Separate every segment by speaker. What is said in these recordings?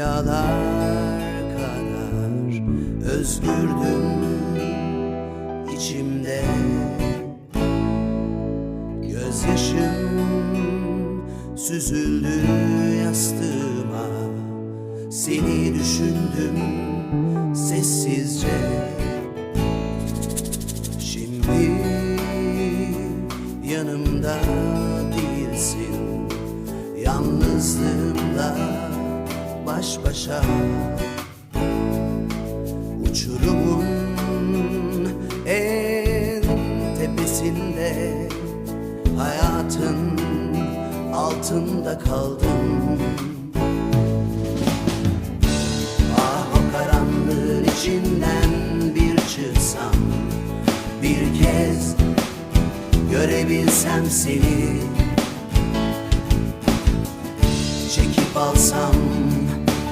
Speaker 1: rüyalar kadar özgürdüm içimde. Gözyaşım süzüldü yastığıma Seni düşündüm sessizce. Şimdi yanımda değilsin Yalnızlığımda baş başa. Uçurumun en tepesinde Hayatın altında kaldım. Ah o karanlığın içinden bir çıksam Bir kez görebilsem seni. Çekip alsam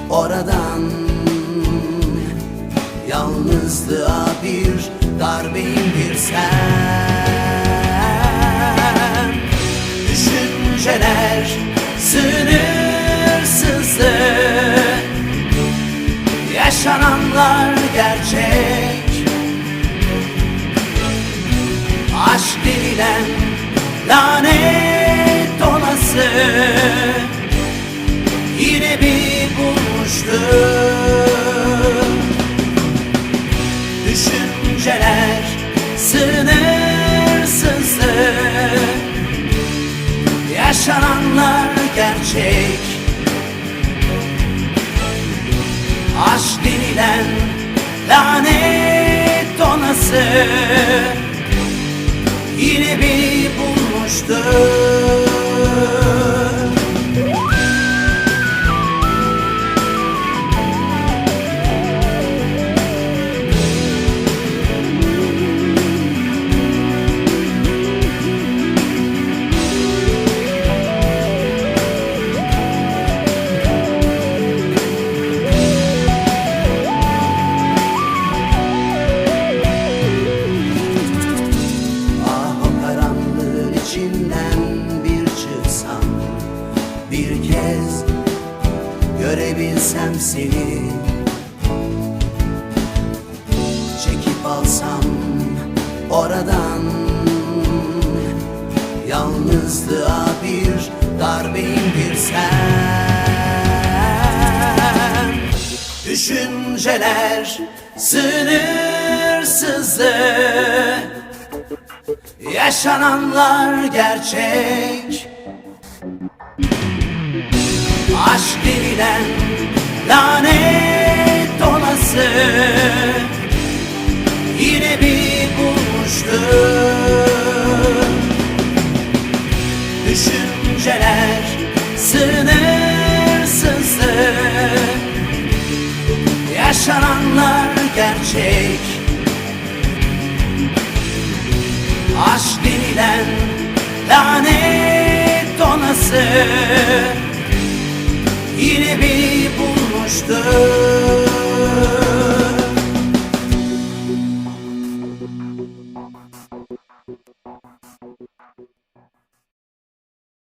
Speaker 1: oradan. Yalnızlığa bir darbe indirsem Düşünceler sınırsızdı. Yaşananlar gerçek. Aşk denilen lanet olası. Yine bir bulmuştu Düşünceler sınırsızdı. Yaşananlar gerçek. Aşk denilen lanet olası Yine bir bulmuştu seni. Çekip alsam oradan Yalnızlığa bir darbe indirsem Düşünceler sınırsızdı. Yaşananlar gerçek. Aşk denilen lanet olası. Yine bir bulmuştu Düşünceler sınırsızdı. Yaşananlar gerçek. Aşk denilen lanet olası Yine bir bulmuştu